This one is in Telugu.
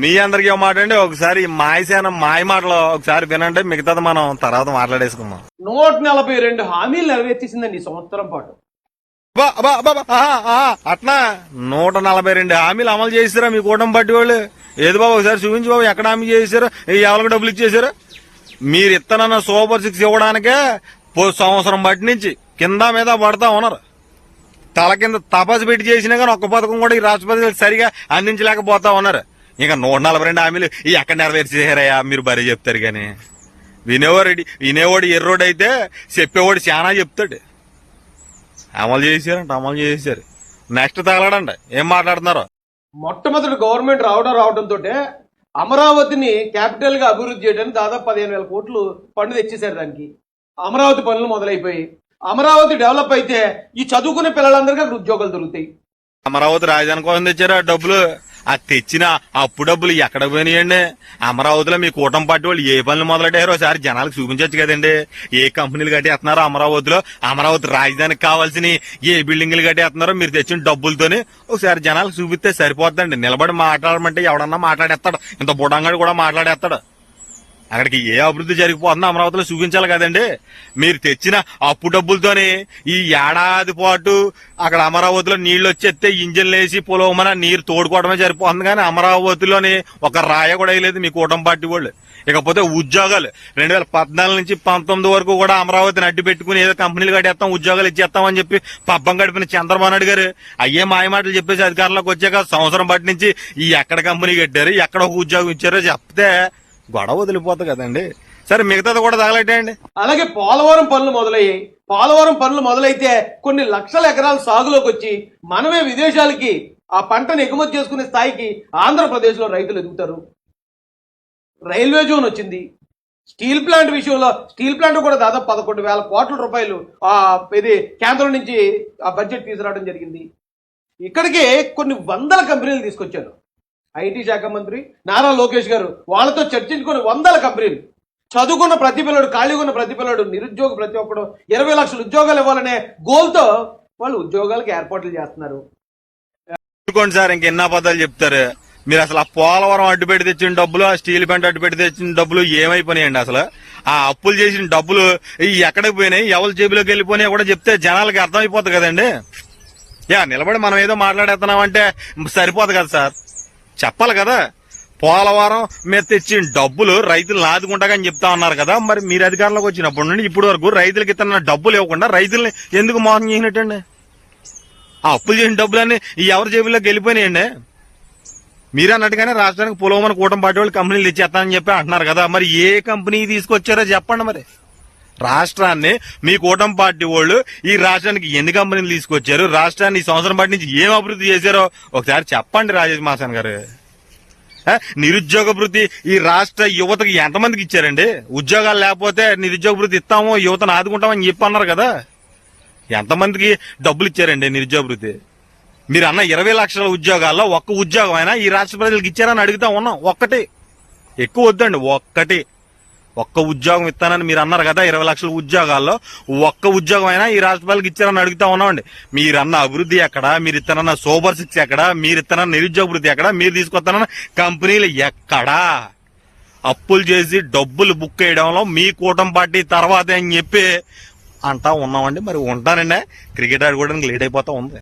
మీ అందరికి మాట అండి. ఒకసారి మాయసేన మాయ మాటలు ఒకసారి వినండి. మిగతాది మనం తర్వాత మాట్లాడేసుకుందాం. నూట నలభై రెండు హామీలు నెరవేర్చేసిందండి ఈ సంవత్సరం పాటు. అబ్బా, అబ్బా, అబ్బా, అబ్బా, ఆహా, ఆహా, అట్నా? నూట నలభై రెండు హామీలు అమలు చేస్తారా మీ కూటమి పట్టి వాళ్ళు? ఏది బాబు ఒకసారి చూపించు బాబు ఎక్కడ హామీ చేశారు ఎవరికి డబ్బులు ఇచ్చేసారు మీరు ఇత్తనన్న సూపర్ సిక్స్ ఇవ్వడానికే పో- సంవత్సరం బట్టి నుంచి కింద మీద పడతా ఉన్నారు. తల కింద తపస్సు పెట్టి చేసినా కానీ ఒక్క పథకం కూడా ఈ రాష్ట్రపతి సరిగా అందించలేకపోతా ఉన్నారు. ఇంకా నూట నలభై రెండు హామీలు ఎక్కడ నెరవేర్చేసారయ్యా మీరు బరీ చెప్తారు కానీ. వినేవాడు వినేవాడు ఎర్రోడు అయితే చెప్పేవాడు చాలా చెప్తాడు. అమలు చేశారంట అమలు చేశారు. నెక్స్ట్ తగలడండి ఏం మాట్లాడుతున్నారు. మొట్టమొదటి గవర్నమెంట్ రావడం రావడంతో అమరావతిని క్యాపిటల్గా అభివృద్ధి చేయడానికి దాదాపు పదిహేను వేల కోట్లు ఫండ్ తెచ్చేశారు దానికి. అమరావతి పనులు మొదలైపోయి అమరావతి డెవలప్ అయితే ఈ చదువుకునే పిల్లలందరికీ అక్కడ ఉద్యోగాలు దొరుకుతాయి. అమరావతి రాజధాని కోసం తెచ్చారు డబ్బులు. ఆ తెచ్చిన అప్పు డబ్బులు ఎక్కడ పోయినాయండి? అమరావతిలో మీ కూటమి పార్టీ వాళ్ళు ఏ పనులు మొదలెట్టారో ఒకసారి జనాలకు చూపించవచ్చు కదండి. ఏ కంపెనీలు కట్టేస్తున్నారో అమరావతిలో? అమరావతి రాజధానికి కావాల్సిన ఏ బిల్డింగ్లు కట్టేస్తున్నారో మీరు తెచ్చిన డబ్బులతోని ఒకసారి జనాలకు చూపిస్తే సరిపోతుందండి. నిలబడి మాట్లాడమంటే ఎవడన్నా మాట్లాడేస్తాడు. ఇంత బుడంగాడు కూడా మాట్లాడేస్తాడు. అక్కడికి ఏ అభివృద్ధి జరిగిపోతుందో అమరావతిలో చూపించాలి కదండి. మీరు తెచ్చిన అప్పు డబ్బులతోనే ఈ ఏడాది పాటు అక్కడ అమరావతిలో నీళ్ళు వచ్చేస్తే ఇంజన్లు వేసి పొలవమన నీరు తోడుకోవడమే సరిపోతుంది కానీ అమరావతిలోని ఒక రాయ కూడా వేయలేదు మీ కూటమి పార్టీ వాళ్ళు. ఇకపోతే ఉద్యోగాలు. రెండు వేల పద్నాలుగు నుంచి పంతొమ్మిది వరకు కూడా అమరావతిని అడ్డు పెట్టుకుని ఏదో కంపెనీలు కట్టేస్తాం ఉద్యోగాలు ఇచ్చేస్తామని చెప్పి పబ్బం గడిపిన చంద్రబాబు నాయుడు గారు అయ్యే మాయమాటలు చెప్పేసి అధికారంలోకి వచ్చాక సంవత్సరం బట్టి నుంచి ఈ ఎక్కడ కంపెనీ కట్టారు ఎక్కడ ఒక ఉద్యోగం ఇచ్చారో చెప్తే గొడవ వదిలిపోతుంది కదండి. సరే మిగతాది కూడా తగలెట్టేయండి. అలాగే పోలవరం పనులు మొదలయ్యాయి పోలవరం పనులు మొదలైతే కొన్ని లక్షల ఎకరాలు సాగులోకి వచ్చి మనమే విదేశాలకి ఆ పంటను ఎగుమతి చేసుకునే స్థాయికి ఆంధ్రప్రదేశ్లో రైతులు ఎదుగుతారు. రైల్వే జోన్ వచ్చింది. స్టీల్ ప్లాంట్ విషయంలో స్టీల్ ప్లాంట్ కూడా దాదాపు పదకొండు వేల కోట్ల రూపాయలు ఆ ఇది కేంద్రం నుంచి ఆ బడ్జెట్ తీసుకురావడం జరిగింది. ఇక్కడికి కొన్ని వందల కంపెనీలు తీసుకొచ్చారు. ఐటీ శాఖ మంత్రి నారా లోకేష్ గారు వాళ్ళతో చర్చించుకుని వందల కంపెనీలు చదువుకున్న ప్రతి పిల్లడు ఖాళీగా ఉన్న ప్రతి పిల్లడు నిరుద్యోగ ప్రతి ఒక్కడు ఇరవై లక్షల ఉద్యోగాలు ఇవ్వాలనే గోల్తో వాళ్ళు ఉద్యోగాలకు ఏర్పాట్లు చేస్తున్నారు. చూసుకోండి సార్ ఇంకెన్ని అబద్ధాలు చెప్తారు. మీరు అసలు ఆ పోలవరం అడ్డు పెట్టి తెచ్చిన డబ్బులు ఆ స్టీల్ ప్లాంట్ అడ్డు పెట్టి తెచ్చిన డబ్బులు ఏమైపోయినాయండి అసలు? ఆ అప్పులు చేసిన డబ్బులు ఎక్కడికి పోయినాయి? ఎవరి జేబులోకి వెళ్ళిపోయినాయి కూడా చెప్తే జనాలకి అర్థమైపోతుంది కదండి? యా నిలబడి మనం ఏదో మాట్లాడేస్తున్నాం అంటే సరిపోదు కదా సార్. చెప్పాలి కదా. పోలవరం మీద తెచ్చిన డబ్బులు రైతులు ఆదుకుంటాగని చెప్తా ఉన్నారు కదా. మరి మీరు అధికారంలోకి వచ్చినప్పటి నుండి ఇప్పటి వరకు రైతులకి ఇస్తున్న డబ్బులు ఇవ్వకుండా రైతుల్ని ఎందుకు మోసం చేసినట్టండి? ఆ అప్పులు చేసిన డబ్బులన్నీ ఎవరి జేబుల్లోకి వెళ్ళిపోయినాయండి? మీరు అన్నట్టుగానే రాష్ట్రానికి పొలవమని కూటమి పార్టీ వాళ్ళు కంపెనీలు ఇచ్చేస్తానని చెప్పి అంటున్నారు కదా. మరి ఏ కంపెనీ తీసుకొచ్చారో చెప్పండి మరి. రాష్ట్రాన్ని మీ కూటమి పార్టీ వాళ్ళు ఈ రాష్ట్రానికి ఎన్ని కంపెనీలు తీసుకొచ్చారు? రాష్ట్రాన్ని ఈ సంవత్సరం పాటి నుంచి ఏం అభివృద్ధి చేశారో ఒకసారి చెప్పండి రాజేష్ మాసాన్ గారు. నిరుద్యోగ వృద్ధి ఈ రాష్ట్ర యువతకి ఎంతమందికి ఇచ్చారండి? ఉద్యోగాలు లేకపోతే నిరుద్యోగ వృత్తి ఇస్తాము యువతను ఆదుకుంటామని చెప్పి అన్నారు కదా. ఎంతమందికి డబ్బులు ఇచ్చారండి నిరుద్యోగ వృత్తి మీరు అన్న ఇరవై లక్షల ఉద్యోగాల్లో ఒక్క ఉద్యోగం అయినా ఈ రాష్ట్ర ప్రజలకు ఇచ్చారని అడుగుతా ఉన్నాం. ఒక్కటి. ఎక్కువ వద్దండి ఒక్కటి. ఒక్క ఉద్యోగం ఇస్తానని మీరు అన్నారు కదా ఇరవై లక్షల ఉద్యోగాల్లో ఒక్క ఉద్యోగం అయినా ఈ రాష్ట్రాలకు ఇచ్చారని అడుగుతా ఉన్నామండి. మీరు అన్న అభివృద్ధి ఎక్కడ మీరు ఇస్తానన్న సూపర్ సిక్స్ ఎక్కడ మీరు ఇస్తానన్న నిరుద్యోగ వృద్ధి ఎక్కడ మీరు తీసుకొస్తానన్న కంపెనీలు ఎక్కడా? అప్పులు చేసి డబ్బులు బుక్ చేయడంలో మీ కూటమి పార్టీ తర్వాత అని చెప్పి అంటా ఉన్నామండి. మరి ఉంటానండి. క్రికెట్ ఆడుకోవడానికి లేట్ అయిపోతా ఉంది.